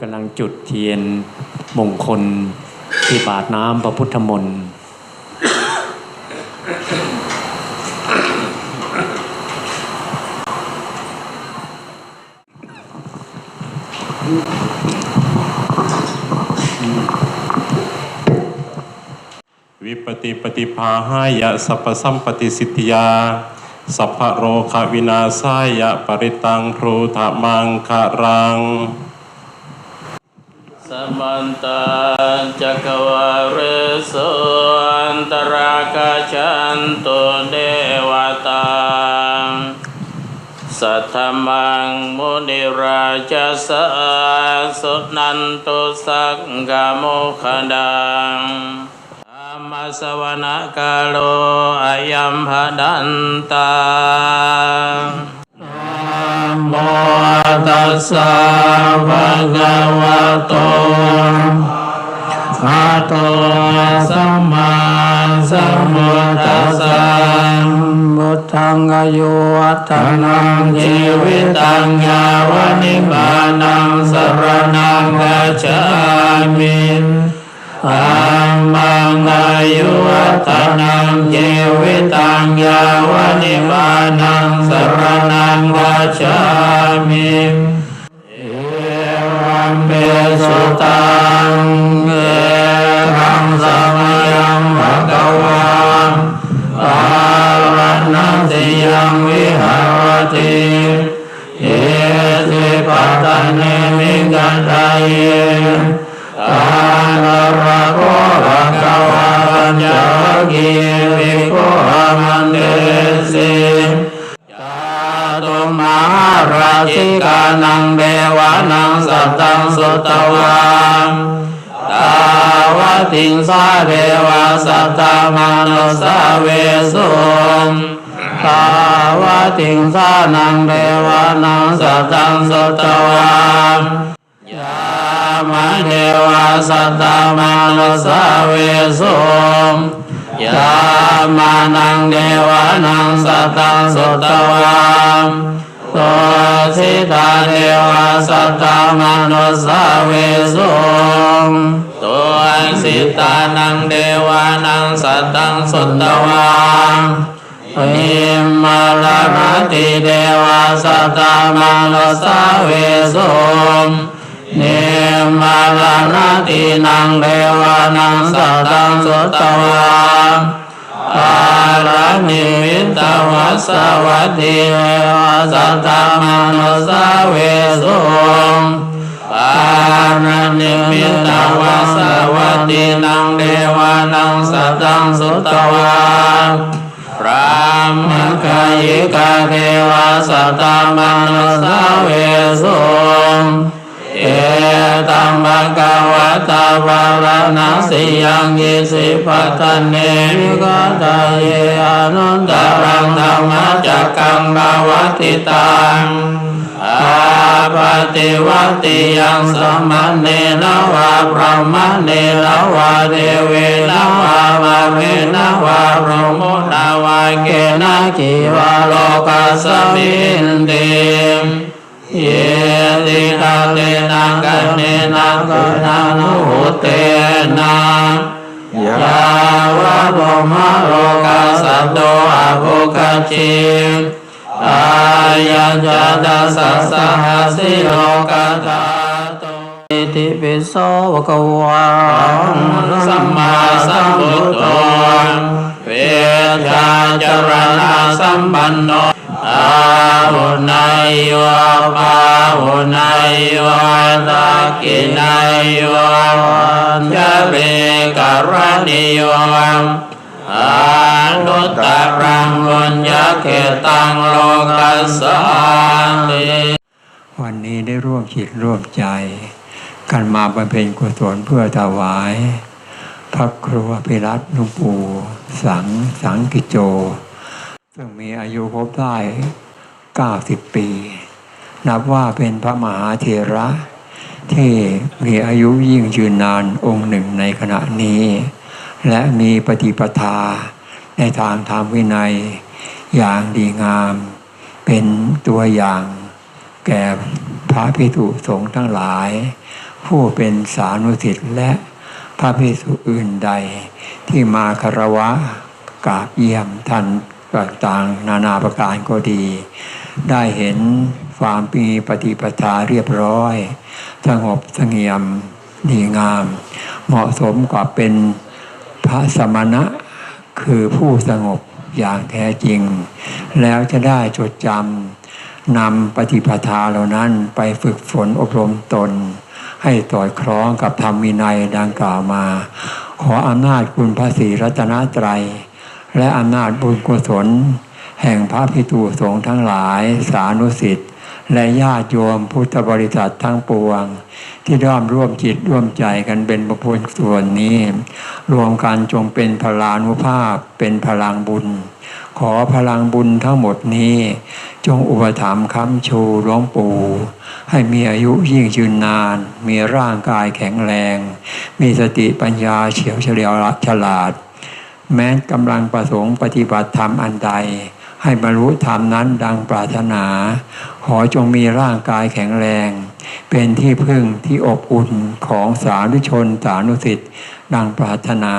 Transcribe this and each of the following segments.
กำลังจุดเทียนมงคลที่บาทน้ำพระพุทธมนต์วิปติปฏิภาหายะสัพสัมปติสิทธิยา สัพพะโรควินาศายะปริตังครูธมังคารัง สมันตาจักวารโสอันตรากาชันตุเดวตาสัทธมังมุนิราชสาสุนันตุสังกโมคดังอามาสวนกาโลอายัมพดันตา โมตัสสะภะคะวะโตอะโตสัมมาสัมพุทธัสสะบุตังอายุวัฒนังชีวิตังยาวนิบานังสรนังกัจฉามิ อามังอายุวัฒนังชีวิตังยาวนิบานังสรนังกัจฉามิเอวัมเปสุตังเอหังสัมยังภะคะวันอารันติยังวิหารติเอติปัตตานิมิกันตาย วัคคีย์ภิกมันเตสิจาตุมาราชิกานังเดวานังสัตตังสุตวังตาวติงสาเดวาสัตตามนุสาเวสุตาวติงสานังเดวานังสัตตังสุตวังยามาเดวาสัตตามนุสาเวสุ ยามานังเดวานังสัตตังสุตวังตัวสิตาเดวาสัตตามนุสาเวสุงตัวสิตานังเดวานังสัตตังสุตวังอิมาลนาติเดวาสัตตามนุสาเวสุงเนมาลานา ตินังเดวานังสัตตังสุตวังอารามิวิตวัสสวัสดีเวสัตตมนุสาเวสุงอารามิวิตวัสสวัสดีนังเดวานังสัตตังสุตวังพระมกายิกาเทวสัตตมนุสาเวสุง ตัมภะกวะตาภารณสิยังยิสิปัตเนวิกาตาเยอนุตตรังธรรมจักกังภาวติตังอาปฏิวัติยังสมณเนนวะพระมเนนวะเทเวนวะมะเวนวะพรหมุนวะเกนะกิวะโลกัสสมินเต เยติตาเตนะกันเนนะกันานุหุเตนะยาวะโมมะโลกาสัตโตอะภุคจิอายัญจตัสสะสหัสิโลกาตาติปิโสภะคะวะสัมมาสัมพุทโธเวชาจรณะสัมปันโน หุนายโยปาหุนายโยตากินายโยวันจะเบกรณิโยอานุตตรังวุญญาเกตังโลกัสสาติวันนี้ได้ร่วมจิตร่วมใจ กันมาบำเพ็ญกุศลเพื่อถวาย พระครูอภิรัตน์หลวงปู่สัง สังกิโจ ซึ่งมีอายุครบได้ 90 ปี นับว่าเป็นพระมหาเถระที่มีอายุยิ่งยืนนานองค์หนึ่งในขณะนี้ และมีปฏิปทาในทางธรรมวินัย อย่างดีงาม เป็นตัวอย่างแก่พระภิกษุสงฆ์ทั้งหลาย ผู้เป็นสานุสิทธิ์และพระภิกษุอื่นใด ที่มาคารวะกราบเยี่ยมท่าน ต่างๆ นานาประการก็ดี ได้เห็นความมีปฏิปทาเรียบร้อย สงบสงี่ยมดีงาม เหมาะสมกับเป็นพระสมณะคือผู้สงบอย่างแท้จริง แล้วจะได้จดจำนำปฏิปทาเหล่านั้นไปฝึกฝนอบรมตน ให้สอดคล้องกับธรรมวินัยดังกล่าวมา ขออำนาจคุณพระศรีรัตนตรัย และอำนาจบุญกุศล แห่งพระพิตูสงฆ์ทั้งหลาย สานุสิทธิ์และญาติโยมพุทธบริษัททั้งปวง ที่ร่วมร่วมจิตร่วมใจกันเป็นบุญส่วนนี้ รวมกันจงเป็นพลานุภาพเป็นพลังบุญ ขอพลังบุญทั้งหมดนี้ จงอุปถัมภ์ค้ำชูหลวงปู่ให้มีอายุยิ่งยืนนาน มีร่างกายแข็งแรง มีสติปัญญาเฉียวเฉลียวฉลาด แม้กำลังประสงค์ปฏิบัติธรรมอันใด ให้บรรลุธรรมนั้นดังปรารถนา ขอจงมีร่างกายแข็งแรง เป็นที่พึ่งที่อบอุ่นของสาธุชนสานุสิทธิ์ดังปรารถนา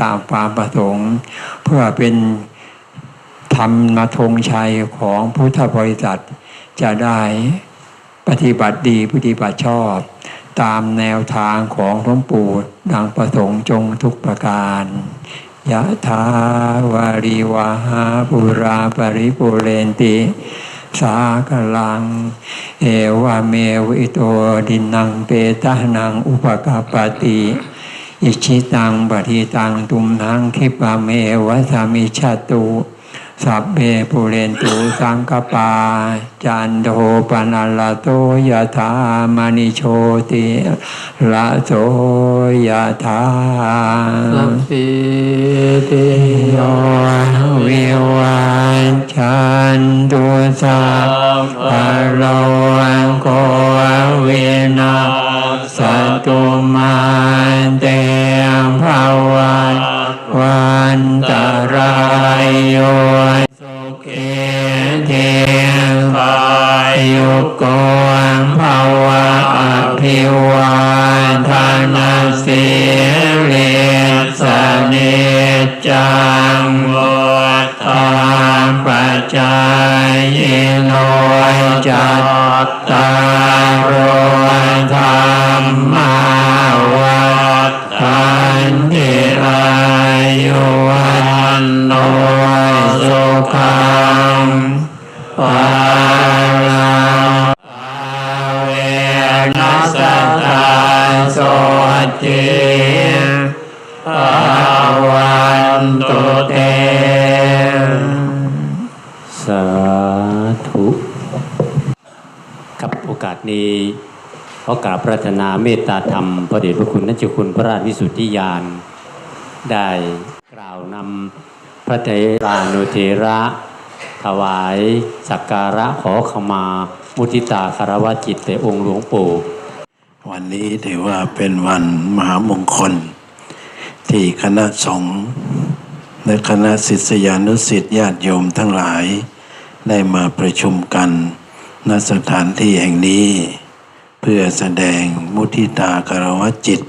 ตามความประสงค์ เพื่อเป็นธรรมธงชัยของพุทธบริษัท จะได้ปฏิบัติดีปฏิบัติชอบ ตามแนวทางของหลวงปู่ดังประสงค์จงทุกประการ ยะถาวาริวาหาปุราปริปุเรนติสากลัง เอวเมวิโตดินังเปตานังอุปกาปติอิชิตังปฏิตังตุมหังคิปะเมวะสามิชาตุ สัพเพปุเรนตุสังกปา จันโทปนัลลโตยะธามณิโชติละโสยะธาสัพพิติโยวิว สิริสเนจังวุฒาปัจจายโนจัตตารโอธรรมาวัฏันติอายุวันโนสุขังปา ขอกราบพระราชนาเมตตาธรรมพระเดชพระคุณนัจคุณพระราชวิสุทธิยาน ได้กล่าวนำพระเทรานุเทระ ถวายสักการะขอขมามุทิตาคารวะจิตแต่องค์หลวงปู่ วันนี้ถือว่าเป็นวันมหามงคล ที่คณะสงฆ์และคณะศิษยานุศิษย์ญาติโยมทั้งหลาย ได้มาประชุมกันณสถานที่แห่งนี้ พื่อแสดงมุทิตาคารวะจิต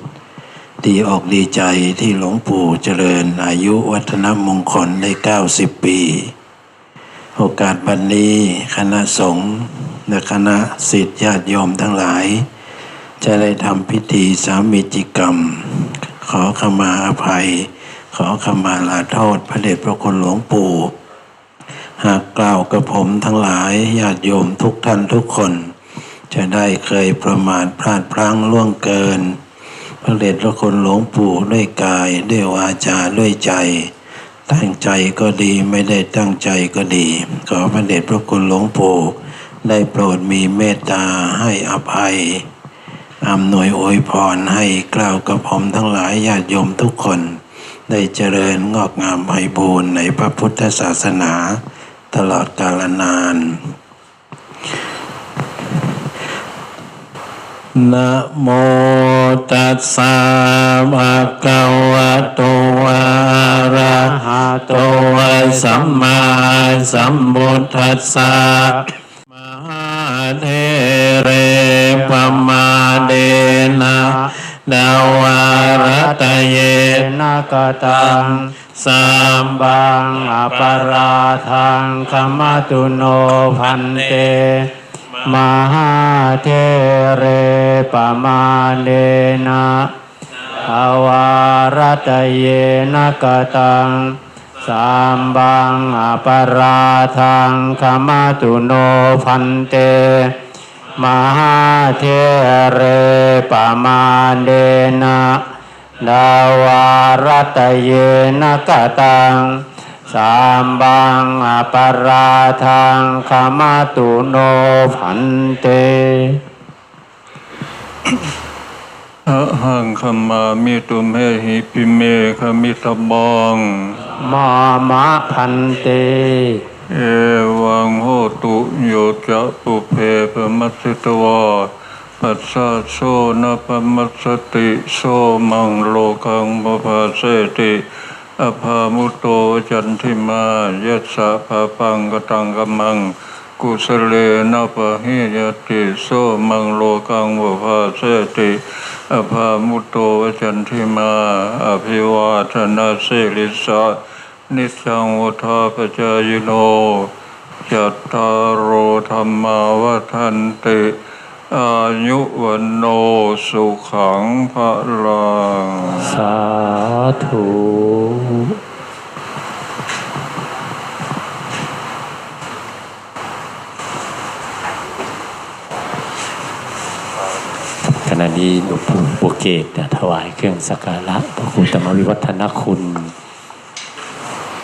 ดีออกดีใจที่หลวงปู่เจริญอายุวัฒนมงคลได้ 90 ปี โอกาสวันนี้คณะสงฆ์และคณะศิษย์ญาติโยมทั้งหลาย จะได้ทำพิธีสามิจิกรรม ขอขมาอภัย ขอขมาลาโทษพระเดชพระคุณหลวงปู่ หากกล่าวกับผมทั้งหลายญาติโยมทุกท่านทุกคน จะได้เคยประมาทพลาดพลั้งล่วงเกิน พระเดชพระคุณหลวงปู่ด้วยกายด้วยวาจาด้วยใจ ตั้งใจก็ดีไม่ได้ตั้งใจก็ดี ขอพระเดชพระคุณหลวงปู่ได้โปรดมีเมตตาให้อภัยอำนวยอวยพรให้กล่าวกับผมทั้งหลายญาติโยมทุกคน ได้เจริญงอกงามไพบูรณ์ในพระพุทธศาสนา ตลอดกาลนาน นะโมตัสสะภะคะวะโตอะระหะโตสัมมาสัมพุทธัสสะมหาเทเรปมาเดนะดาวารตเยนะกตังสัมบังอปาราทังขมตุโนพันเต มหาเทเรปมาเนนะภาวารตเยนะกตังสัมบังอปาราทังขมาตุโนพันเต มหาเทเรปมาเนนะดาวารตเยนะกตัง สามบังอปาราทังขมาตุโนพันเตอะหังขมามิตุเมหิปิเมขมิตบังมามะพันเต เอวังโหตุโยจะปุเพปมัสสิตวาปัสสะโซนะปมัสสติโซมังโลกังปภาเสติ อภามุตโตจันทิมายัสสะภาปังกตังกมัง กุสเลนะปะหิยติโสมังโลกังวภาเสติอภามุตโตวจันทิมา อภิวาทนาสิริสะนิจังวุธาปจายโนจัตตารโธรรมาวัฏันติ อายุวันโนสุขังพระลังสาธุขณะนี้หลวงปู่บัวเกตเนี่ยถวายเครื่องสักการะพระครูธรรมวิวัฒนคุณ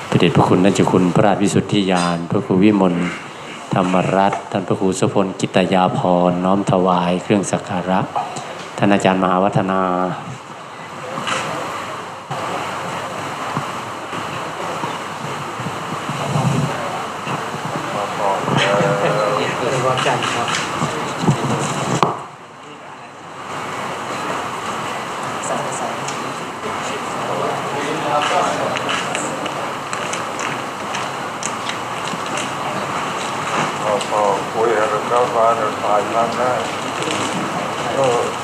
พระเดชพระคุณนั่นจะคุณพระราชวิสุทธิยาน พระครูวิมล ธรรมรัตน์ท่านพระครูสุพลกิตยาพรน้อมถวายเครื่องสักการะท่านอาจารย์มหาวัฒนา พอคุยกับ